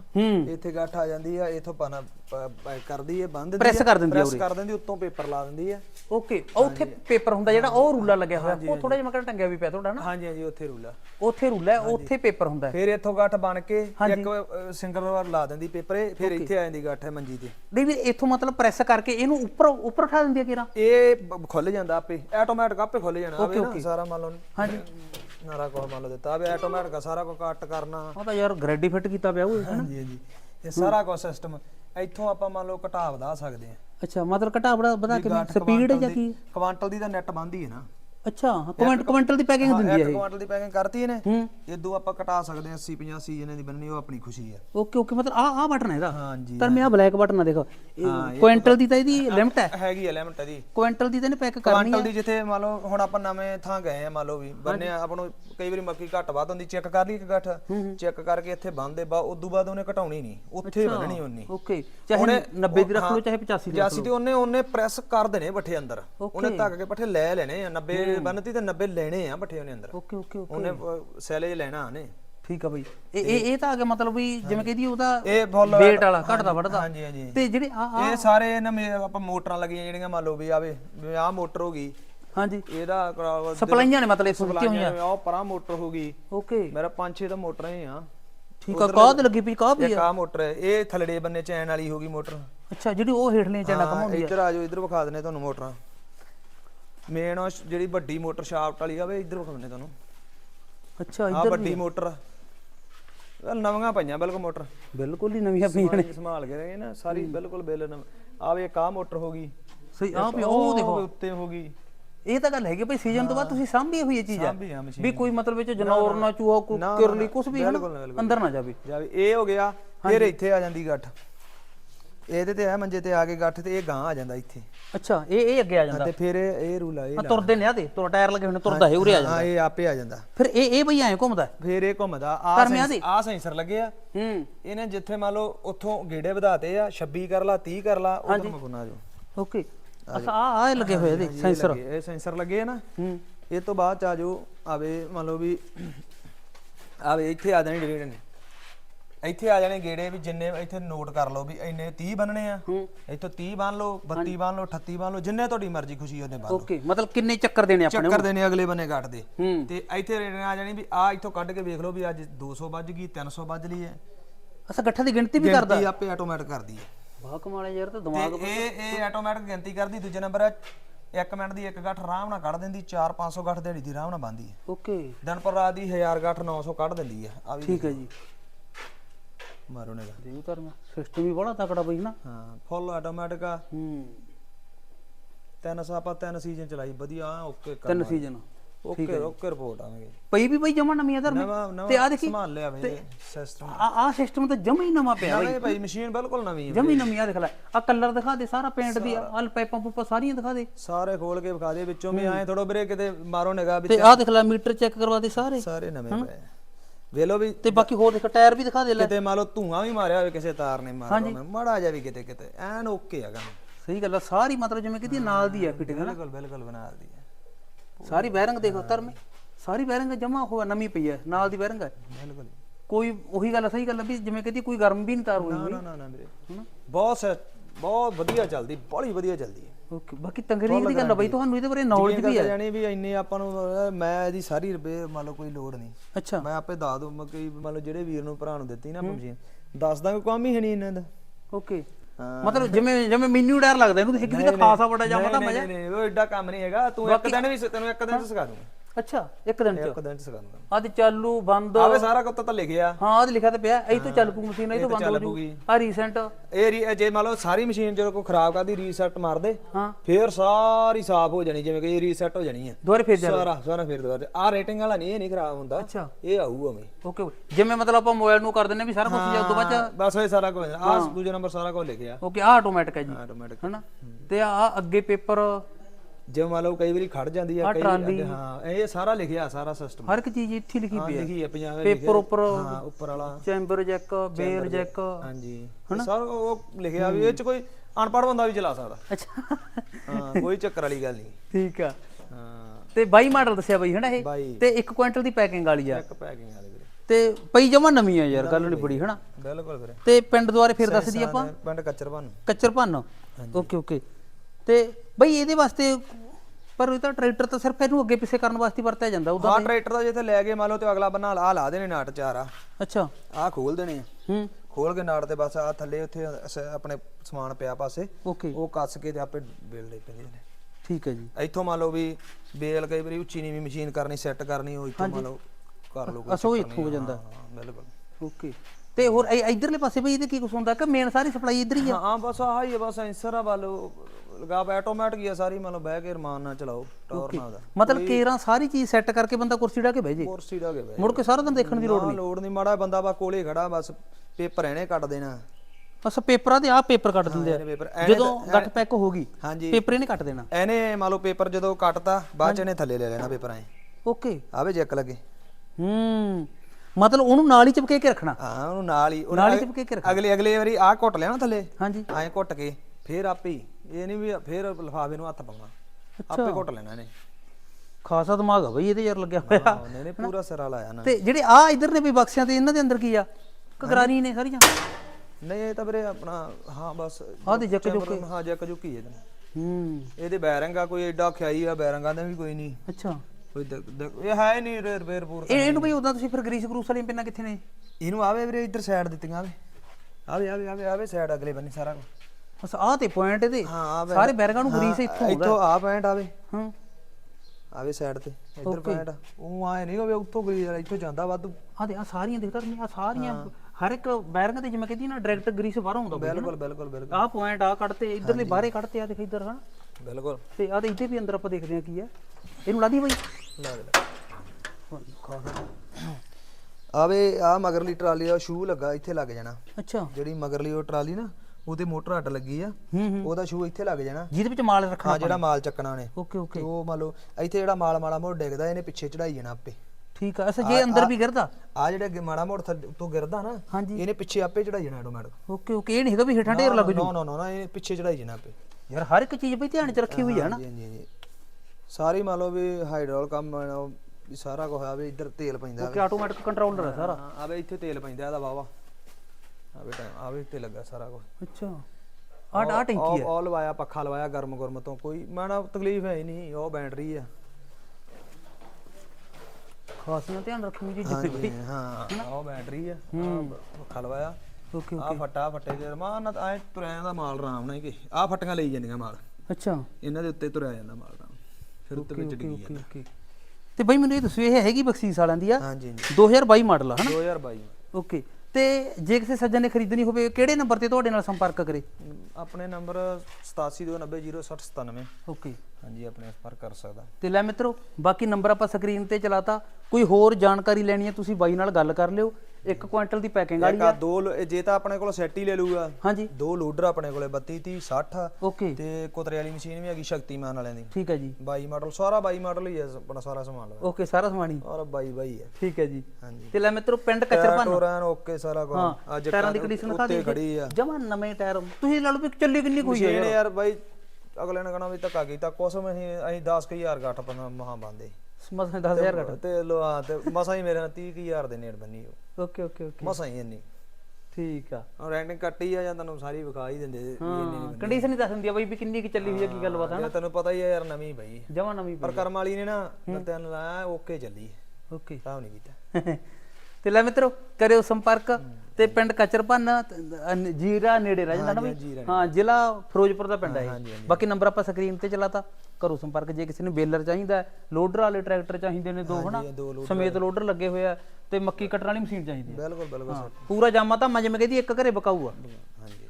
Speaker 1: ਇੱਥੇ ਗੱਠ ਆ ਜਾਂਦੀ ਆ ਇਥੋਂ ਪਾਣਾ ਕਰਦੀ ਹੈ ਬੰਦ
Speaker 2: Press ਕਰ ਦਿੰਦੀ ਆ
Speaker 1: ਪ੍ਰੈਸ ਕਰ ਦਿੰਦੀ ਉੱਤੋਂ ਪੇਪਰ ਲਾ ਦਿੰਦੀ ਆ।
Speaker 2: ਓਕੇ ਉੱਥੇ ਪੇਪਰ ਹੁੰਦਾ ਜਿਹੜਾ ਉਹ ਰੂਲਾ ਲੱਗਿਆ ਹੋਇਆ। ਉਹ ਥੋੜਾ ਜਿਹਾ ਮੈਂ ਕਹਿੰਦਾ ਟੰਗਿਆ ਵੀ ਪਿਆ ਤੁਹਾਡਾ ਨਾ?
Speaker 1: ਹਾਂਜੀ ਹਾਂਜੀ ਉੱਥੇ ਰੂਲ। ਆ
Speaker 2: ਉੱਥੇ ਰੂਲਾ ਉੱਥੇ ਪੇਪਰ ਹੁੰਦਾ।
Speaker 1: ਫਿਰ ਇੱਥੋਂ ਗੱਠ ਬਣ ਕੇ ਇੱਕ ਸਿੰਗਲ ਵਾਰ ਲਾ ਦਿੰਦੀ ਪੇਪਰੇ ਫਿਰ ਇੱਥੇ ਆ ਜਾਂਦੀ ਗੱਠ ਹੈ ਮੰਜੀ ਤੇ।
Speaker 2: ਨਹੀਂ ਵੀ ਇੱਥੋਂ ਮਤਲਬ ਪ੍ਰੈਸ ਕਰਕੇ ਇਹਨੂੰ ਉੱਪਰ ਉੱਪਰ ਉਠਾ ਦਿੰਦੀ ਹੈ ਕਿਰਾ
Speaker 1: ਇਹ ਖੁੱਲ ਜਾਂਦਾ ਆਪੇ ਆਟੋਮੈਟਿਕ ਆਪੇ ਖੁੱਲ ਜਾਣਾ ਆਵੇ ਨਾ ਸਾਰਾ ਮੰਨ ਲਓ। ਹਾਂਜੀ। ਨਾਰਾ ਕੋ ਮੰਨ ਲਓ ਦਿੱਤਾ। ਆਵੇ ਆਟੋਮੈਟਿਕ ਸਾਰਾ ਕੋ ਕੱਟ ਕਰਨਾ।
Speaker 2: ਉਹ ਤਾਂ ਯਾਰ ਗ੍ਰੈਡੀ ਫਿੱਟ ਕੀਤਾ ਪਿਆ ਉਹ
Speaker 1: ਹਾਂਜੀ ਹਾਂਜੀ। ਇਹ ਸਾਰਾ ਕੋ ਸਿਸਟਮ ਇੱਥੋਂ ਆਪਾਂ ਮੰਨ ਲਓ ਘਟਾ ਵਧਾ ਸਕਦੇ ਆ
Speaker 2: ਅੱਛਾ ਮਤਲਬ ਘਟਾ ਬੜਾ ਵਧਾ ਕੇ ਸਪੀਡ ਜਾਂ ਕੀ?
Speaker 1: ਕੁਆਂਟਲ ਦੀ ਤਾਂ ਨੈਟ ਬੰਦੀ ਹੈ ਨਾ।
Speaker 2: ਅੱਛਾ ਕਮੈਂਟ ਕਮੈਂਟਲ ਦੀ ਪੈਕਿੰਗ ਦਿੰਦੀ ਹੈ
Speaker 1: ਇੱਕ ਕੁਆਂਟਲ ਦੀ ਪੈਕਿੰਗ ਕਰਤੀ ਇਹਨੇ।
Speaker 2: ਹੂੰ।
Speaker 1: ਇਦੋਂ ਆਪਾਂ ਘਟਾ ਸਕਦੇ ਆ 80 85 ਸੀ ਜਿਹਨਾਂ ਦੀ ਬੰਨਣੀ ਉਹ ਆਪਣੀ ਖੁਸ਼ੀ ਆ
Speaker 2: ਓਕੇ ਓਕੇ ਮਤਲਬ ਆ ਆ ਬਟਨ ਹੈ ਇਹਦਾ।
Speaker 1: ਹਾਂਜੀ
Speaker 2: ਪਰ ਮੈਂ ਆ ਬਲੈਕ ਬਟਨ ਆ ਦੇਖੋ। ਕੁਇੰਟਲ ਦੀ ਤਾਂ ਇਹਦੀ ਲਿਮਟ ਹੈ।
Speaker 1: ਹੈਗੀ ਆ ਲਿਮਟ ਦੀ
Speaker 2: ਕੁਇੰਟਲ ਦੀ ਤਾਂ ਇਹਨੇ ਪੈਕ ਕਰਨੀ
Speaker 1: ਕੁਆਂਟਲ ਦੀ ਜਿੱਥੇ ਮੰਨ ਲਓ ਹੁਣ ਆਪਾਂ ਨਵੇਂ ਥਾਂ ਗਏ ਆ ਮੰਨ ਲਓ ਵੀ ਬੰਨੇ ਆ, ਆਪਾਂ ਨੂੰ ਕਈ ਵਾਰੀ ਮੱਕੀ ਘੱਟ ਵੱਧ ਹੁੰਦੀ ਚੈੱਕ ਕਰ ਲਈ ਇੱਕ ਗੱਠ। ਚੈੱਕ ਕਰਕੇ ਇੱਥੇ ਬੰਨਦੇ ਬਾ ਉਦੋਂ ਬਾਅਦ ਉਹਨੇ ਘਟਾਉਣੀ ਨਹੀਂ। ਉੱਥੇ ਬੰਨਣੀ ਉਹਨੇ।
Speaker 2: ਓਕੇ। ਚਾਹੇ 90 ਦੀ ਰੱਖ ਲਓ ਚਾਹੇ 85 ਦੀ
Speaker 1: 85 ਤੇ ਉਹਨੇ ਉਹਨੇ ਪ੍ਰੈਸ ਕਰ ਦੇਣੇ ਪੱਠੇ ਅੰਦਰ। ਉਹਨੇ ਧੱਕ ਕੇ ਪੱਠੇ ਲੈ ਲੈਣੇ ਆ 90 ਬੰਨਤੀ ਤੇ 90 ਲੈਣੇ ਆ ਪੱਠੇ ਉਹਨੇ ਅੰਦਰ।
Speaker 2: Okay okay okay.
Speaker 1: ਉਹਨੇ ਸੈਲੇਜ ਲੈਣਾ ਉਹਨੇ।
Speaker 2: ਠੀਕ ਆ ਬਈ। ਇਹ ਇਹ ਇਹ ਤਾਂ ਆ ਗਿਆ ਮਤਲਬ ਵੀ ਜਿਵੇਂ ਕਹਦੀ ਉਹਦਾ
Speaker 1: ਇਹ ਫੁੱਲ
Speaker 2: weight ਵਾਲਾ ਘਟਦਾ ਵੱਧਦਾ।
Speaker 1: ਹਾਂਜੀ ਹਾਂਜੀ।
Speaker 2: ਤੇ ਜਿਹੜੇ ਆ ਆ
Speaker 1: ਇਹ ਸਾਰੇ ਇਹਨਾਂ ਮੇ ਆਪਾਂ ਮੋਟਰਾਂ ਲੱਗੀਆਂ ਜਿਹੜੀਆਂ ਮੰਨ ਲਓ ਵੀ ਆਵੇ ਵੀ ਆਹ ਮੋਟਰ ਹੋ ਗਈ।
Speaker 2: ਹਾਂਜੀ।
Speaker 1: ਇਹਦਾ ਕਰਾ-
Speaker 2: ਸਪਲਾਈਆਂ ਨੇ ਮਤਲਬ ਸੁਣਤੀ ਹੋਈਆਂ।
Speaker 1: ਆਹ ਪਰਾਂ ਮੋਟਰ ਹੋ ਗਈ।
Speaker 2: ਓਕੇ।
Speaker 1: ਮੇਰਾ ਪੰਜ ਛੇ ਤਾਂ ਮੋਟਰਾਂ ਹੀ ਆ।
Speaker 2: ਠੀਕ ਆ ਕਾਹ ਤੇ ਲੱਗੀ ਪਈ ਕਾਹ ਵੀ
Speaker 1: ਆ? ਮੋਟਰ ਹੈ। ਇਹ ਥਲੜੇ ਬੰਨੇ ਚੈਨ ਵਾਲੀ ਹੋ ਗਈ ਮੋਟਰ।
Speaker 2: ਅੱਛਾ ਜਿਹੜੀ ਉਹ ਹੇਠਲੀਆਂ ਚੈਨਾ ਕਮਾਉਂਦੀ ਆ।
Speaker 1: ਇੱਧਰ ਆ ਜਾਓ ਇੱਧਰ ਵਿਖਾ ਦਨੇ ਤੁਹਾਨੂੰ ਮੋਟਰਾਂ। ਮੇਨ ਜਿਹੜੀ ਵੱਡੀ ਮੋਟਰ ਸ਼ਾਫਟ ਵਾਲੀ ਆਵੇ ਇੱਧਰ ਵਿਖਾਉਣੇ ਤੁਹਾਨੂੰ।
Speaker 2: ਅੱਛਾ
Speaker 1: ਆ
Speaker 2: ਇੱਧਰ
Speaker 1: ਵੱਡੀ ਮੋਟਰ ਨਵੀਆਂ ਪਈਆਂ ਬਿਲਕੁਲ ਮੋਟਰ।
Speaker 2: ਬਿਲਕੁਲ ਹੀ ਨਵੀਆਂ ਪਈਆਂ ਨੇ।
Speaker 1: ਸੰਭਾਲ ਕੇ ਰਹੇ ਨਾ ਸਾਰੀ ਬਿਲਕੁਲ ਬਿੱਲ ਨਵ ਆਵੇ ਇੱਕ ਆ ਮੋਟਰ ਹੋ ਗਈ।
Speaker 2: ਸਹੀ ਆ ਵੀ ਉਹ ਦੇਖੋ।
Speaker 1: ਉੱਤੇ ਹੋ ਗਈ।
Speaker 2: ਇਹ ਤਾਂ ਗੱਲ ਹੈਗੀ ਭਈ ਸੀਜ਼ਨ ਤੋਂ ਬਾਅਦ ਤੁਸੀਂ ਸਾਂਭੀ ਹੋਈ ਇਹ ਚੀਜ਼ ਆ।
Speaker 1: ਸਾਂਭੀ ਆ ਮਸ਼ੀਨ।
Speaker 2: ਵੀ ਕੋਈ ਮਤਲਬ ਵਿੱਚ ਜਨੌਰ ਨਾ। ਚੂਹਾ ਕੋਈ
Speaker 1: ਨਾ,
Speaker 2: ਕਿਰਲੀ ਕੁਝ ਵੀ ਹਨਾ,
Speaker 1: ਬਿਲਕੁਲ, ਬਿਲਕੁਲ।
Speaker 2: ਅੰਦਰ ਨਾ ਜਾਵੇ।
Speaker 1: ਜਾਵੇ। ਇਹ ਹੋ ਗਿਆ ਫਿਰ ਇੱਥੇ ਆ ਜਾਂਦੀ ਗੱਠ। ਇਹਦੇ ਤੇ ਆ ਮੰਜੇ ਤੇ ਆ ਕੇ ਗੱਠ ਤੇ ਇਹ ਗਾਂ ਆ ਜਾਂਦਾ ਇੱਥੇ।
Speaker 2: ਅੱਛਾ ਇਹ ਇਹ ਅੱਗੇ ਆ ਜਾਂਦਾ।
Speaker 1: ਤੇ ਫਿਰ ਇਹ ਇਹ ਰੂਲ ਆ ਇਹ ਲਾ-
Speaker 2: ਤੁਰਦੇ ਨੇ ਆ ਦੇ ਤੁਰ ਟਾਇਰ ਲੱਗੇ ਹੋਣੇ ਤੁਰਦਾ ਹੈ ਉਰੇ ਆ ਜਾਂਦਾ।
Speaker 1: ਹਾਂ ਇਹ ਆਪੇ ਆ ਜਾਂਦਾ।
Speaker 2: ਫਿਰ ਇਹ ਇਹ ਭਈ ਐਂ ਘੁੰਮਦਾ। ਹੈ।
Speaker 1: ਫਿਰ ਇਹ ਘੁੰਮਦਾ। ਆ
Speaker 2: ਧਰਮਿਆਂ ਦੇ?
Speaker 1: ਆ ਸੈਂਸਰ ਲੱਗੇ ਆ।
Speaker 2: ਹੂੰ।
Speaker 1: ਇਹਨੇ ਜਿੱਥੇ ਮੰਨ ਲਓ ਉੱਥੋਂ ਗੇੜੇ ਵਧਾਤੇ ਆ 26 ਕਰ ਲਾ 30 ਕਰ ਲਾ ਉਧਰ ਮਗੁਣਾ ਜੋ
Speaker 2: ਓਕੇ। ਅੱਛਾ ਆ ਆ ਲੱਗੇ ਹੋਏ ਇਹਦੇ ਸੈਂਸਰ।
Speaker 1: ਇਹ ਸੈਂਸਰ ਲੱਗੇ ਆ ਨਾ।
Speaker 2: ਹੂੰ।
Speaker 1: ਇਹ ਤੋਂ ਬਾਅਦ ਚ ਆ ਜੋ ਆਵੇ ਮੰਨ ਲਓ ਵੀ ਆਵੇ ਇੱਥੇ ਆ ਜਾਣੇ ਗੇੜੇ ਨੇ। ਇੱਥੇ ਆ ਜਾਣੇ ਗੇੜੇ ਵੀ ਜਿੰਨੇ ਇੱਥੇ ਨੋਟ ਕਰ ਲਓ ਵੀ ਇੰਨੇ 30 ਬੰਨਣੇ ਆ।
Speaker 2: ਹੂੰ।
Speaker 1: ਇੱਥੋਂ 30 ਬੰਨ ਲਓ 32 ਬੰਨ ਲਓ 38 ਬੰਨ ਲਓ ਜਿੰਨੇ ਤੁਹਾਡੀ ਮਰਜ਼ੀ ਖੁਸ਼ੀ ਉਹਨੇ ਬੰਨ ਲਓ।
Speaker 2: ਓਕੇ ਮਤਲਬ ਕਿੰਨੇ ਚੱਕਰ ਦੇਣੇ ਆਪਣੇ
Speaker 1: ਚੱਕਰ ਦੇ ਨੇ ਅਗਲੇ ਬੰਨੇ ਕੱਟਦੇ
Speaker 2: ਹੂੰ।
Speaker 1: ਤੇ ਇੱਥੇ ਰੇਡਿੰਗ ਆ ਜਾਣੀ ਵੀ ਆ ਇੱਥੋਂ ਕੱਢ ਕੇ ਵੇਖ ਲਓ ਵੀ ਅੱਜ 200 ਵੱਜ ਗਈ 300 ਵੱਜ ਲਈ ਹੈ।
Speaker 2: ਅੱਛਾ ਗੱਠਾਂ ਦੀ ਗਿਣਤੀ ਵੀ ਕਰਦਾ?
Speaker 1: ਗਿਣਤੀ ਆਪੇ ਆਟੋਮੈਟਿਕ ਕਰਦੀ ਹੈ।
Speaker 2: ਬਾ ਕਮਾਲ ਹੈ ਯਾਰ ਤਾਂ
Speaker 1: ਤੇ
Speaker 2: ਦਿਮਾਗ
Speaker 1: ਇਹ ਇਹ ਆਟੋਮੈਟਿਕ ਗਿਣਤੀ ਕਰਦੀ ਦੂਜੇ ਨੰਬਰ ਹੈ 1 ਮਿੰਟ ਦੀ ਇੱਕ ਗੱਠ ਆਰਾਮ ਨਾਲ ਕੱਢ ਦਿੰਦੀ 4 500 ਗੱਠ ਦਿਹਾੜੀ ਦੀ ਆਰਾਮ ਨਾਲ ਬੰਦੀ ਹੈ।
Speaker 2: ਓਕੇ।
Speaker 1: ਦਿਨ ਪਰ ਰਾਤ ਦੀ 1000 ਗੱਠ 900 ਕੱਢ ਦਿੰਦੀ ਹੈ। ਆ ਵੀ
Speaker 2: ਠੀਕ ਹੈ ਜੀ।
Speaker 1: ਮਾਰੋ ਨੇ
Speaker 2: ਦੇਉ ਧਰਮ ਸਿਸਟਮ ਵੀ ਬੜਾ ਤਕੜਾ ਬਈ ਨਾ
Speaker 1: ਹਾਂ ਫੁੱਲ ਆਟੋਮੈਟਿਕ ਆ।
Speaker 2: ਹੂੰ।
Speaker 1: ਤਿੰਨ ਸਾ ਆਪਾਂ ਤਿੰਨ ਸੀਜ਼ਨ ਚਲਾਈ ਵਧੀਆ ਓਕੇ
Speaker 2: ਤਿੰਨ ਸੀਜ਼ਨ
Speaker 1: ਓਕੇ ਓਕੇ ਰਿਪੋਰਟ ਆਵੇਗੀ
Speaker 2: ਪਈ ਵੀ ਬਈ ਜਮਾ ਨਵੀਂ ਆ ਧਰਮ ਤੇ ਆ ਦੇਖੀ
Speaker 1: ਸੰਭਾਲ ਲਿਆ ਵੇ ਸਿਸਟਮ
Speaker 2: ਆ ਆ ਸਿਸਟਮ ਤਾਂ ਜਮਾ ਹੀ ਨਵਾਂ ਪਿਆ ਬਈ।
Speaker 1: ਭਾਈ ਮਸ਼ੀਨ ਬਿਲਕੁਲ ਨਵੀਂ ਹੈ
Speaker 2: ਜਮੀ ਨਵੀਂ ਆ ਦੇਖ ਲੈ। ਆ ਕਲਰ ਦਿਖਾ ਦੇ ਸਾਰਾ ਪੇਂਟ ਦੀ ਆ। ਪਾਈਪਾਂ ਪੂਪਾਂ ਸਾਰੀਆਂ ਦਿਖਾ ਦੇ।
Speaker 1: ਸਾਰੇ ਖੋਲ ਕੇ ਵਿਖਾ ਦੇ ਵਿੱਚੋਂ ਵੀ ਆਏ ਥੋੜੋ ਵੀਰੇ ਕਿਤੇ ਮਾਰੋ ਨਿਗਾਹ
Speaker 2: ਤੇ
Speaker 1: ਵਿੱਚ।
Speaker 2: ਆ ਦੇਖ ਲੈ ਮੀਟਰ ਚੈੱਕ ਕਰਵਾ ਦੇ ਸਾਰੇ।
Speaker 1: ਸਾਰੇ ਨਵੇਂ ਪਏ। ਵੇ ਲੋ ਵੀ
Speaker 2: ਤੇ ਬਾਕੀ ਹੋਰ ਦੇਖ ਟਾਇਰ ਵੀ ਦਿਖਾ ਦੇ ਲੈ।
Speaker 1: ਕਿਤੇ ਮੰਨ ਲਓ ਧੂਆਂ ਵੀ ਮਾਰਿਆ ਹੋਵੇ ਕਿਸੇ ਤਾਰ ਨੇ ਮਾਰ ਲਓ ਮਾੜਾ ਜਿਹਾ ਵੀ ਕਿਤੇ ਕਿਤੇ ਐਨ ਓਕੇ ਹੈਗਾ
Speaker 2: ਸਹੀ ਗੱਲ ਆ ਸਾਰੀ ਮਤਲਬ ਜਿਵੇਂ ਕਿਤੇ ਨਾਲ ਦੀ ਆ ਫਿਟਿੰਗ ਨਾ?
Speaker 1: ਬਿਲਕੁਲ ਬਿਲਕੁਲ ਬਣਾ ਦੀ ਹੈ
Speaker 2: ਸਾਰੀ ਵਾਇਰਿੰਗ ਦੇਖੋ ਧਰਮ ਸਾਰੀ ਵਾਇਰਿੰਗ ਜਮਾ ਹੋਇਆ ਨਵੀਂ ਪਈ ਹੈ ਨਾਲ ਦੀ ਵਾਇਰਿੰਗ ਹੈ
Speaker 1: ਬਿਲਕੁਲ।
Speaker 2: ਕੋਈ ਉਹੀ ਗੱਲ ਆ, ਸਹੀ ਗੱਲ ਆ ਵੀ ਜਿਵੇਂ ਕਹਦੀ ਕੋਈ ਗਰਮ ਵੀ ਨਹੀਂ ਤਾਰ ਹੋਈ
Speaker 1: ਨਾ ਨਾ ਨਾ ਵੀਰੇ। ਬਹੁਤ ਬਹੁਤ ਵਧੀਆ ਚੱਲਦੀ ਬੜੀ ਵਧੀਆ ਚੱਲਦੀ ਹੈ।
Speaker 2: ਓਕੇ ਬਾਕੀ ਤੰਗੜੀ ਦੀ ਗੱਲ ਆ ਬਈ ਤੁਹਾਨੂੰ ਇਹਦੇ ਬਾਰੇ ਨੌਲੇਜ ਵੀ ਹੈ।
Speaker 1: ਜਾਣੀ ਵੀ ਇੰਨੇ ਆਪਾਂ ਨੂੰ ਮੈਂ ਇਹਦੀ ਸਾਰੀ ਰੁਪਏ ਮੰਨ ਲਓ ਕੋਈ ਲੋੜ ਨਹੀਂ।
Speaker 2: ਅੱਛਾ।
Speaker 1: ਮੈਂ ਆਪੇ ਦੱਸ ਦੂੰ ਕੋਈ ਮੰਨ ਲਓ ਜਿਹੜੇ ਵੀਰ ਨੂੰ ਭਰਾ ਨੂੰ ਦਿੱਤੀ ਨਾ ਮਸ਼ੀਨ ਦੱਸ ਦਾਂਗੇ ਕੰਮ ਹੀ ਹੈ ਨਹੀਂ ਇਹਨਾਂ ਦਾ।
Speaker 2: ਓਕੇ। ਮਤਲਬ ਜਿਵੇਂ ਜਿਵੇਂ ਮੈਨੂੰ ਡਰ ਲੱਗਦਾ ਇਹਨੂੰ ਦੇਖ ਕੇ ਵੀ ਤਾਂ ਖਾਸਾ ਬੜਾ ਜਾਮਾ ਤਾਂ
Speaker 1: ਨਹੀਂ,
Speaker 2: ਮਜ਼ਾ।
Speaker 1: ਨਹੀਂ ਨਹੀਂ ਉਹ ਐਡਾ ਕੰਮ ਨਹੀਂ ਹੈਗਾ ਤੂੰ ਇੱਕ ਦਿਨ ਵੀ ਤੈਨੂੰ ਇੱਕ ਦਿਨ ਚ ਸਿਖਾ ਦੂੰਗਾ।
Speaker 2: ਅੱਛਾ ਇੱਕ ਦਿਨ ਚ?
Speaker 1: ਇੱਕ ਦਿਨ ਚ ਸਿਖਾ ਦੂੰਗਾ
Speaker 2: ਆ ਤੇ ਚਾਲੂ ਬੰਦ।
Speaker 1: ਆਵੇ ਸਾਰਾ ਕੁਝ ਤਾਂ ਲਿਖਿਆ
Speaker 2: ਹਾਂ ਆ ਲਿਖਿਆ ਤਾਂ ਪਿਆ। ਇਹ ਤੋਂ ਚੱਲ ਪੂ ਮਸ਼ੀਨ ਇਹ ਤੋਂ ਬੰਦ ਹੋ ਜੂ।
Speaker 1: ਪਊਗੀ।
Speaker 2: ਆ ਰੀਸੈਂਟ
Speaker 1: ਇਹ ਰੀ- ਜੇ ਮੰਨ ਲਓ ਸਾਰੀ ਮਸ਼ੀਨ ਜਦੋਂ ਕੋਈ ਖਰਾਬ ਕਰਦੀ ਰੀਸੈਟ ਮਾਰ ਦੇ।
Speaker 2: ਹਾਂ।
Speaker 1: ਫੇਰ ਸਾਰੀ ਸਾਫ਼ ਹੋ ਜਾਣੀ ਜਿਵੇਂ ਕਿ ਇਹ ਰੀਸੈਟ ਹੋ ਜਾਣੀ ਹੈ
Speaker 2: ਦੁਬਾਰੇ ਫੇਰ ਜਾ
Speaker 1: ਸਾਰਾ ਸਾਰਾ ਫੇਰ ਦੁਬਾਰਾ। ਆ ਰੇਟਿੰਗ ਵਾਲਾ ਨਹੀਂ ਇਹ ਨਹੀਂ ਖਰਾਬ ਹੁੰਦਾ।
Speaker 2: ਅੱਛਾ।
Speaker 1: ਇਹ ਆਊ ਉਵੇਂ
Speaker 2: ਓਕੇ ਜਿਵੇਂ ਮਤਲਬ ਆਪਾਂ ਮੋਬਾਈਲ ਨੂੰ ਕਰ ਦਿੰਨੇ ਵੀ ਸਾਰਾ ਕੁਝ ਜਾ ਉਸ ਤੋਂ ਬਾਅਦ ਚ-
Speaker 1: ਬਸ ਇਹ ਸਾਰਾ ਕੁਝ ਆ ਦੂਜੇ ਨੰਬਰ ਸਾਰਾ ਕੁਝ ਲਿਖਿਆ।
Speaker 2: ਓਕੇ ਆ ਆਟੋਮੈਟਿਕ ਹੈ ਜੀ।
Speaker 1: ਆਟੋਮੈਟਿਕ
Speaker 2: ਹਨਾ? ਤੇ ਆ ਅੱਗੇ ਪੇਪਰ
Speaker 1: ਜੇ ਮੰਨ ਲਓ ਕਈ ਵਾਰੀ ਖੜ ਜਾਂਦੀ ਆ ਕਈ। ਹਾਂ ਇਹ ਸਾਰਾ ਲਿਖਿਆ ਸਾਰਾ ਸਿਸਟਮ
Speaker 2: ਹਰ ਇੱਕ ਚੀਜ਼ ਇੱਥੇ ਲਿਖੀ ਪਈ ਹੈ।
Speaker 1: ਲਿਖੀ ਹੈ ਪੰਜਾਬ ਵਿੱਚ
Speaker 2: ਪੇਪਰ ਉੱਪਰ
Speaker 1: ਹਾਂ ਉੱਪਰ ਵਾਲਾ।
Speaker 2: Chamber jack bale jack.
Speaker 1: ਹਾਂਜੀ। ਸਾਰਾ ਉਹ ਲਿਖਿਆ ਵੀ ਇਹ ਚ ਕੋਈ ਅਨਪੜ੍ਹ ਬੰਦਾ ਵੀ ਚਲਾ ਸਕਦਾ।
Speaker 2: ਅੱਛਾ।
Speaker 1: ਹਾਂ ਕੋਈ ਚੱਕਰ ਵਾਲੀ ਗੱਲ ਨਹੀਂ।
Speaker 2: ਠੀਕ ਆ।
Speaker 1: ਹਾਂ।
Speaker 2: ਤੇ 22 ਮਾਡਲ ਦੱਸਿਆ ਬਈ ਹਨਾ ਇਹ? ਤੇ 1 ਕੁਇੰਟਲ ਦੀ ਪੈਕਿੰਗ ਵਾਲੀ ਆ।
Speaker 1: ਇੱਕ ਪੈਕਿੰਗ ਵਾਲੀ ਵੀਰੇ।
Speaker 2: ਤੇ ਪਈ ਜਮਾ ਨਵੀਂ ਆ ਯਾਰ ਗੱਲ ਨਹੀਂ ਬੜੀ ਹਨਾ?
Speaker 1: ਬਿਲਕੁਲ ਵੀਰੇ।
Speaker 2: ਤੇ ਪਿੰਡ ਦੁਆਰੇ ਫਿਰ ਦੱਸ ਦੀ ਆਪਾਂ?
Speaker 1: ਪਿੰਡ ਕੱਚਰ ਬਨ
Speaker 2: ਕੱਚਰ ਭੰਨ ਓਕੇ ਓਕੇ। ਤੇ ਬਈ ਇਹਦੇ ਵਾਸਤੇ ਪਰ ਇਹ ਤਾਂ ਟਰੈਕਟਰ ਤਾਂ ਸਿਰਫ ਇਹਨੂੰ ਅੱਗੇ ਪਿੱਛੇ ਕਰਨ ਵਾਸਤੇ ਵਰਤਿਆ ਜਾਂਦਾ ਉਹਦਾ
Speaker 1: ਹਾਂ ਟਰੈਕਟਰ ਦਾ ਜਿੱਥੇ ਲੈ ਕੇ ਮੰਨ ਲਓ ਤੇ ਅਗਲਾ ਬੰਨਾ ਆ ਲਾ ਦੇਣੇ ਨਾਟ ਚਾਰ ਆ।
Speaker 2: ਅੱਛਾ।
Speaker 1: ਆ ਖੋਲ ਦੇਣੇ ਆ।
Speaker 2: ਹੂੰ।
Speaker 1: ਖੋਲ ਕੇ ਨਾਟ ਤੇ ਬਸ ਆ ਥੱਲੇ ਉੱਥੇ ਅਸ- ਆਪਣੇ ਸਮਾਨ ਪਿਆ ਪਾਸੇ।
Speaker 2: ਓਕੇ।
Speaker 1: ਉਹ ਕੱਸ ਕੇ ਤੇ ਆਪੇ ਬੇਲ ਦੇ ਪੈਂਦੇ ਨੇ।
Speaker 2: ਠੀਕ ਹੈ ਜੀ।
Speaker 1: ਇੱਥੋਂ ਮੰਨ ਲਓ ਵੀ ਬੇਲ ਕਈ ਵਾਰੀ ਉੱਚੀ ਨੀਵੀਂ ਮਸ਼ੀਨ ਕਰਨੀ ਸੈੱਟ ਕਰਨੀ ਉਹ ਇੱਥੋਂ ਮੰਨ ਲਓ ਕਰ ਲਓ ਕੋਈ
Speaker 2: ਅਸੋ
Speaker 1: ਚੱਕਰ
Speaker 2: ਇੱਥੋਂ ਹੋ
Speaker 1: ਨਹੀਂ।
Speaker 2: ਜਾਂਦਾ।
Speaker 1: ਹਾਂ, ਬਿਲਕੁਲ।
Speaker 2: ਓਕੇ। ਤੇ ਹੋਰ ਇਧਰਲੇ ਪਾਸੇ ਬਈ ਇਹਦੇ ਕੀ ਕੁਛ ਹੁੰਦਾ? ਕਿ ਮੇਨ ਸਾਰੀ ਸਪਲਾਈ ਇਧਰ ਹੀ ਆ?
Speaker 1: ਹਾਂ ਬਸ ਆਹ ਹੀ ਹੈ ਬਸ ਸੈਂਸਰ ਆ ਵੱਲ ਲਗਾ ਆਟੋਮੈਟਿਕ ਹੀ ਆ ਸਾਰੀ ਮੰਨ ਲਓ ਬਹਿ ਕੇ ਰਮਾਨ ਨਾਲ ਚਲਾਓ ਟੌਰ ਨਾਲ ਦਾ।
Speaker 2: ਮਤਲਬ ਕੇਰਾਂ ਸਾਰੀ ਚੀਜ਼ ਸੈੱਟ ਕਰਕੇ ਬੰਦਾ ਕੁਰਸੀ ਢਾ ਕੇ ਬਹਿ ਜੇ?
Speaker 1: ਕੁਰਸੀ ਡਾ ਕੇ ਬਹਿ
Speaker 2: ਮੁੜ ਕੇ ਸਾਰਾ ਦਿਨ ਦੇਖਣ ਦੀ ਲੋੜ
Speaker 1: ਨਾ ਲੋੜ ਨਹੀਂ ਮਾੜਾ ਬੰਦਾ ਬਾ ਕੋਲੇ ਖੜਾ ਬਸ ਪੇਪਰ ਇਹਨੇ ਕੱਟ ਦੇਣਾ।
Speaker 2: ਬਸ ਪੇਪਰਾਂ ਤੇ ਆ ਪੇਪਰ ਕੱਟ ਦਿੰਦੇ ਆ।
Speaker 1: ਐਨੇ
Speaker 2: ਜਦੋਂ ਗੱਟ ਪੈਕ ਹੋ ਗਈ ਪੇਪਰ ਇਹਨੇ ਕੱਟ ਦੇਣਾ।
Speaker 1: ਇਹਨੇ ਮੰਨ ਲਓ ਪੇਪਰ ਜਦੋਂ ਕੱਟਤਾ ਬਾਅਦ ਚ ਇਹਨੇ ਥੱਲੇ ਲੈ ਲੈਣਾ ਪੇਪਰ ਐ
Speaker 2: ਓਕੇ।
Speaker 1: ਆਵੇ ਜੈਕ ਲੱਗੇ।
Speaker 2: ਹੂੰ। ਮਤਲਬ ਉਹਨੂੰ ਨਾਲ ਹੀ ਚਿਪਕੇ ਕੇ ਰੱਖਣਾ।
Speaker 1: ਹਾਂ ਉਹਨੂੰ ਨਾਲ ਹੀ
Speaker 2: ਨਾਲ ਹੀ ਚਿਪਕੇ ਕੇ ਰੱਖਣਾ।
Speaker 1: ਅਗਲੇ ਅਗਲੇ ਵਾਰੀ ਆਹ ਘੁੱਟ ਲੈਣਾ ਥੱਲੇ?
Speaker 2: ਹਾਂਜੀ।
Speaker 1: ਐਂ ਘੁੱਟ ਕੇ ਫੇਰ ਆਪੇ ਹੀ। ਇਹ ਨਹੀਂ ਵੀ ਫੇਰ ਲਿਫਾਫੇ ਨੂੰ ਹੱਥ ਪਾਉਣਾ। ਆਪੇ ਘੁੱਟ ਲੈਣਾ ਇਹਨੇ।
Speaker 2: ਖਾਸਾ ਦਿਮਾਗ ਆ ਬਈ ਇਹਦੇ ਯਾਰ ਲੱਗਿਆ ਹੋਇਆ।
Speaker 1: ਹਾਂ, ਉਹਨੇ ਨੇ ਪੂਰਾ ਸਿਰਾ ਲਾਇਆ ਨਾ।
Speaker 2: ਤੇ ਜਿਹੜੇ ਆ ਇਧਰ ਨੇ ਵੀ ਬਕਸਿਆਂ ਤੇ ਇਹਨਾਂ ਦੇ ਅੰਦਰ ਕੀ ਆ? ਕਗਰਾਰੀ ਨੇ ਸਾਰੀਆਂ?
Speaker 1: ਨਹੀਂ ਇਹ ਤਾਂ ਵੀਰੇ ਆਪਣਾ ਹਾਂ ਬਸ
Speaker 2: ਆਹ ਦੇ ਜੱਕ
Speaker 1: ਨੂੰ- ਹਾਂ ਜੱਕ ਜੁਕੀ ਇਹਦੇ
Speaker 2: ਹੂੰ।
Speaker 1: ਇਹਦੇ ਬੈਰੰਗ ਕੋਈ ਐਡਾ ਖਿਆਈ ਆ ਬੈਰੰਗਾਂ ਦਾ ਵੀ ਕੋਈ ਨਹੀਂ।
Speaker 2: ਅੱਛਾ।
Speaker 1: ਕੋਈ ਇਹ ਹੈ ਨਹੀਂ ਰਿਪੇਅਰ ਪੂਰ
Speaker 2: ਇਹ ਇਹਨੂੰ ਬਈ ਉਦਾਂ ਤੁਸੀਂ ਫਿਰ ਗਰੀਸ ਗਰੂਸ ਵਾਲੀਆਂ ਪਿੰਨਾਂ ਕਿੱਥੇ ਨੇ?
Speaker 1: ਇਹਨੂੰ ਆਵੇ ਵੀਰੇ ਇੱਧਰ ਸਾਈਡ ਦਿੱਤੀਆਂ ਆਵੇ ਆਵੇ ਆਵੇ ਆਵੇ ਸਾਈਡ ਅਗਲੇ ਬੰਨੇ ਸਾਰਾ ਕੁਛ।
Speaker 2: ਬਸ ਆਹ ਤੇ ਪੁਆਇੰਟ ਇਹਦੇ
Speaker 1: ਹਾਂ ਆ
Speaker 2: ਸਾਰੇ ਬੈਰਗਾਂ ਨੂੰ ਗਰੀਸ ਇੱਥੋਂ
Speaker 1: ਇੱਥੋਂ ਆ ਪੈਂਟ ਆਵੇ।
Speaker 2: ਹਾਂ।
Speaker 1: ਆਵੇ ਸਾਈਡ ਤੇ ਇੱਧਰ ਪੈਂਟ ਉਹ ਆਏ ਨਹੀਂ ਹੋਵੇ ਉੱਥੋਂ ਗਰੀ ਇੱਥੋਂ ਜਾਂਦਾ ਵਾਧੂ।
Speaker 2: ਆਹ ਦੇ ਆ ਸਾਰੀਆਂ ਦੇਖ ਤਾਂ ਆ ਸਾਰੀਆਂ ਹਰ ਇੱਕ ਬੈਰਗਾਂ ਤੇ ਜਿਵੇਂ ਕਹਿੰਦੀ ਨਾ ਡਾਇਰੈਕਟ ਗਰੀਸ ਬਾਹਰੋਂ ਆਉਂਦਾ ਬਈ
Speaker 1: ਬਿਲਕੁਲ ਬਿਲਕੁਲ ਬਿਲਕੁਲ।
Speaker 2: ਆਹ ਪੁਆਇੰਟ ਆ ਕੱਢਤੇ ਇਧਰਲੇ ਬਾਹਰੇ ਕੱਢਤੇ ਆ ਦੇਖ ਇਧਰ ਹਨ?
Speaker 1: ਬਿਲਕੁਲ।
Speaker 2: ਤੇ ਆ ਤੇ ਇੱਥੇ ਵੀ ਅੰਦਰ ਆਪਾਂ ਦੇਖਦੇ ਆ ਕੀ ਹੈ। ਇਹਨੂੰ ਲਾ ਦੀ ਬਈ।
Speaker 1: ਲਾ ਦੇ। ਆਵੇ ਆ ਮਗਰਲੀ ਟਰਾਲੀ ਦਾ ਸ਼ੂ ਲੱਗਾ ਇੱਥੇ ਲੱਗ ਜਾਣਾ।
Speaker 2: ਅੱਛਾ।
Speaker 1: ਜਿਹੜੀ ਮਗਰਲੀ ਉਹ ਟਰਾਲੀ ਨਾ ਉਹਦੇ ਮੋਟਰ ਹੱਟ ਲੱਗੀ ਆ।
Speaker 2: ਹੂੰ ਹੂੰ।
Speaker 1: ਉਹਦਾ ਸ਼ੂ ਇੱਥੇ ਲੱਗ ਜਾਣਾ।
Speaker 2: ਜਿਹਦੇ ਵਿੱਚ ਮਾਲ ਰੱਖਣਾ
Speaker 1: ਹਾਂ ਜਿਹੜਾ ਮਾਲ ਚੱਕਣਾ ਨੇ
Speaker 2: ਓਕੇ ਓਕੇ।
Speaker 1: ਤੇ ਉਹ ਮੰਨ ਲਓ ਇੱਥੇ ਜਿਹੜਾ ਮਾਲ ਮਾੜਾ ਮੋੜ ਡਿੱਗਦਾ ਇਹਨੇ ਪਿੱਛੇ ਚੜਾਈ ਜਾਣਾ ਆਪੇ।
Speaker 2: ਠੀਕ ਆ ਅੱਛਾ ਜੇ ਅੰਦਰ ਵੀ ਗਿਰਦਾ?
Speaker 1: ਆ ਜਿਹੜਾ ਮਾੜਾ ਮੋੜ ਉੱਤੋਂ ਗਿਰਦਾ ਨਾ ਇਹਨੇ ਪਿੱਛੇ ਆਪੇ ਚੜਾਈ ਜਾਣਾ ਆਟੋਮੈਟਿਕ
Speaker 2: ਓਕੇ ਓਕੇ ਇਹ ਨਹੀਂ ਹੈਗਾ ਵੀ ਹੇਠਾਂ ਢੇਰ ਲੱਗ ਜੂ।
Speaker 1: ਨਾ ਨਾ ਨਾ ਨਾ ਇਹ ਪਿੱਛੇ ਚੜਾਈ ਜਾਣਾ ਆਪੇ।
Speaker 2: ਯਾਰ ਹਰ ਇੱਕ ਚੀਜ਼ ਬਈ ਧਿਆਨ ਚ ਰੱਖੀ ਹੋਈ ਆ ਨਾ।
Speaker 1: ਸਾਰੀ ਮੰਨ ਲਓ ਵੀ ਹਾਈਡ੍ਰੋਲ ਕੰਮ ਹੈ ਵੀ ਸਾਰਾ ਕੁਝ ਆਵੇ ਇੱਧਰ ਤੇਲ ਪੈਂਦਾ
Speaker 2: ਓਕੇ ਆਟੋਮੈਟਿਕ ਕੰਟਰੋਲਰ ਹੈ ਸਾਰਾ।
Speaker 1: ਹਾਂ ਆਵੇ ਇੱਥੇ ਤੇਲ ਪੈਂਦਾ ਇਹਦਾ ਵਾਵਾ ਆਵੇ ਟਾਈਮ ਆਵੇ ਇੱਥੇ ਲੱਗਾ ਸਾਰਾ ਕੁਝ
Speaker 2: ਅੱਛਾ। ਆਹ ਆਹ ਟੈਂਕੀ ਹੈ?
Speaker 1: ਉਹ ਲਵਾਇਆ ਪੱਖਾ ਲਵਾਇਆ ਗਰਮ ਗਰਮ ਤੋਂ। ਕੋਈ ਮਾੜਾ ਤਕਲੀਫ ਹੈ ਹੀ ਨਹੀਂ ਉਹ ਬੈਟਰੀ ਆ।
Speaker 2: ਖਾਸੀਆਂ ਧਿਆਨ ਰੱਖਣੀ ਜੀ
Speaker 1: ਹਾਂਜੀ ਹਾਂ ਉਹ ਬੈਟਰੀ ਆ ਆਹ ਪੱਖਾ ਲਵਾਇਆ।
Speaker 2: ਓਕੇ
Speaker 1: ਆ ਫੱਟਾ ਫੱਟੇ ਦੇ ਰਮਾਨ ਨਾਲ ਐ ਤੁਰਿਆ ਜਾਂਦਾ ਮਾਲ ਆਰਾਮ ਨਾਲ ਕਿ। ਆ ਫੱਟੀਆਂ ਲਈ ਜਾਂਦੀਆਂ ਮਾਲ।
Speaker 2: ਅੱਛਾ।
Speaker 1: ਇਹਨਾਂ ਦੇ ਉੱਤੇ ਤੁਰਿਆ ਜਾਂਦਾ ਮਾਲ ਆਰਾਮ। ਫਿਰ ਉੱਤੇ ਵਿੱਚ ਡਿੱਗੀ
Speaker 2: ਓਕੇ ਓਕੇ ਤੇ ਬਈ ਮੈਨੂੰ ਇਹ ਦੱਸੋ ਇਹ ਹੈਗੀ ਬਖਸ਼ੀਸ਼ ਵਾਲਿਆਂ ਦੀ ਆ?
Speaker 1: ਹਾਂਜੀ ਹਾਂਜੀ।
Speaker 2: 2022 ਮਾਡਲ ਆ ਹਨਾ?
Speaker 1: 2022
Speaker 2: ਓਕੇ। ਤੇ ਜੇ ਕਿਸੇ ਸੱਜਣ ਨੇ ਖਰੀਦਣੀ ਹੋਵੇ ਕਿਹੜੇ ਨੰਬਰ ਤੇ ਤੁਹਾਡੇ ਨਾਲ ਸੰਪਰਕ ਕਰੇ?
Speaker 1: ਆਪਣੇ ਨੰਬਰ 8729006097
Speaker 2: ਓਕੇ।
Speaker 1: ਹਾਂਜੀ ਆਪਣੇ ਸੰਪਰਕ ਕਰ ਸਕਦਾ।
Speaker 2: ਤੇ ਲੈ ਮਿੱਤਰੋ ਬਾਕੀ ਨੰਬਰ ਆਪਾਂ ਸਕਰੀਨ ਤੇ ਚਲਾਤਾ ਕੋਈ ਹੋਰ ਜਾਣਕਾਰੀ ਲੈਣੀ ਹੈ ਤੁਸੀਂ ਬਾਈ ਨਾਲ ਗੱਲ ਕਰ ਲਿਓ। 1 ਕੁਇੰਟਲ ਦੀ ਪੈਕਿੰਗ ਵਾਲੀ
Speaker 1: ਇੱਕ ਆ ਦੋ ਲੋ- ਇਹ ਜੇ ਤਾਂ ਆਪਣੇ ਕੋਲ ਸੈੱਟ ਹੀ ਲੈ ਲੂਗਾ
Speaker 2: ਹਾਂਜੀ।
Speaker 1: ਦੋ ਲੋਡਰ ਆਪਣੇ ਕੋਲੇ 32 30 60
Speaker 2: ਓਕੇ।
Speaker 1: ਤੇ ਕੁਤਰੇ ਵਾਲੀ ਮਸ਼ੀਨ ਵੀ ਹੈਗੀ ਸ਼ਕਤੀਮਾਨ ਵਾਲਿਆਂ ਦੀ।
Speaker 2: ਠੀਕ ਹੈ ਜੀ।
Speaker 1: 22 ਮਾਡਲ ਸਾਰਾ 22 ਮਾਡਲ ਹੀ ਹੈ ਆਪਣਾ ਸਾਰਾ ਸਮਾਨ ਲਗਾ
Speaker 2: ਓਕੇ ਸਾਰਾ ਸਮਾਨ ਹੀ।
Speaker 1: ਔਰ 22 22 ਹੈ।
Speaker 2: ਠੀਕ ਹੈ ਜੀ।
Speaker 1: ਹਾਂਜੀ।
Speaker 2: ਤੇ ਲੈ ਮਿੱਤਰੋ ਪਿੰਡ ਕੱਚਰਪਨ
Speaker 1: ਟੋਰਨ ਓਕੇ ਸਾਰਾ ਕੁਝ
Speaker 2: ਹਾਂ
Speaker 1: ਅੱਜ
Speaker 2: ਟਾਇਰਾਂ ਦੀ ਕੰਡੀਸ਼ਨ ਦਿਖਾ
Speaker 1: ਉੱਤੇ
Speaker 2: ਦੇ
Speaker 1: ਖੜੀ ਆ।
Speaker 2: ਜਮਾ ਨਵੇਂ ਟਾਇਰ। ਤੁਸੀਂ ਲਾ ਲਓ ਵੀ ਚੱਲੀ ਕਿੰਨੀ ਕੋਈ ਹੈ
Speaker 1: ਮਸ਼ੀਨ ਯਾਰ। ਬਾਈ ਅਗਲੇ ਨੇ ਕਹਣਾ ਵੀ ਧੱਕਾ ਕੀਤਾ। ਕੁਛ ਅਸੀਂ ਅਸੀਂ 10000 ਗੱਠ ਪੰਨਾ ਮਹਾ ਬੰਦੇ।
Speaker 2: ਮਸਾਂ 10000 ਘਟ।
Speaker 1: ਤੇ ਲੋ ਆ ਤੇ ਮਸਾ ਹੀ ਮੇਰੇ ਨਾਲ 30000 ਦੇ ਨੇੜ ਬੰਨੀ ਉਹ।
Speaker 2: ਓਕੇ ਓਕੇ ਓਕੇ
Speaker 1: ਮਸਾ ਹੀ ਇੰਨੀ।
Speaker 2: ਠੀਕ ਆ।
Speaker 1: ਰੈਂਟਿੰਗ ਕੱਟੀ ਆ ਜਾਂ ਤੁਹਾਨੂੰ ਸਾਰੀ ਵਿਖਾ ਹੀ ਦਿੰਦੇ ਵੀ ਇੰਨੀ
Speaker 2: ਕੰਡੀਸ਼ਨ ਹੀ ਦੱਸ ਦਿੰਦੀ ਆ ਬਈ ਵੀ ਕਿੰਨੀ ਕਿ ਚੱਲੀ ਹੋਈ ਹੈ ਕੀ ਗੱਲਬਾਤ ਹੈ
Speaker 1: ਜੇ ਤੈਨੂੰ ਪਤਾ ਹੀ ਆ ਯਾਰ ਨਵੀਂ ਬਈ
Speaker 2: ਜਮਾ ਨਵੀਂ
Speaker 1: ਪਰ ਕਰਮ ਵਾਲੀ ਨੇ ਨਾ ਤੈਨੂੰ ਲਾਇਆ ਓਕੇ ਚੱਲੀ
Speaker 2: ਓਕੇ।
Speaker 1: ਸਾਹ ਨਹੀਂ ਕੀਤਾ।
Speaker 2: ਤੇ ਲੈ ਮਿੱਤਰੋ ਕਰਿਓ ਸੰਪਰਕ ਤੇ ਪਿੰਡ ਕਚਰਪਨ ਜੀਰਾ ਨੇੜੇ ਰਹਿ ਜਾਂਦਾ ਨਾ ਬਈ? ਹਾਂ ਜ਼ਿਲ੍ਹਾ ਫਿਰੋਜ਼ਪੁਰ ਦਾ ਪਿੰਡ ਹੈ। ਬਾਕੀ ਨੰਬਰ ਆਪਾਂ ਸਕਰੀਨ ਤੇ ਚਲਾਤਾ। ਕਰੋ ਸੰਪਰਕ ਜੇ ਕਿਸੇ ਨੂੰ ਬੇਲਰ ਚਾਹੀਦਾ ਹੈ, ਲੋਡਰ ਵਾਲੇ ਟਰੈਕਟਰ ਚਾਹੀਦੇ ਨੇ ਦੋ ਹਨਾ? ਸਮੇਤ ਲੋਡਰ ਲੱਗੇ ਹੋਏ ਆ ਤੇ ਮੱਕੀ ਕੱਟਣ ਵਾਲੀ ਮਸ਼ੀਨ ਚਾਹੀਦੀ ਹੈ।
Speaker 1: ਬਿਲਕੁਲ ਬਿਲਕੁਲ
Speaker 2: ਪੂਰਾ ਜਾਮਾ ਤਾਂ ਜਿਵੇਂ ਕਹਿੰਦੀ ਇੱਕ ਘਰੇ ਬਕਾਊ ਆ।
Speaker 1: ਹਾਂਜੀ।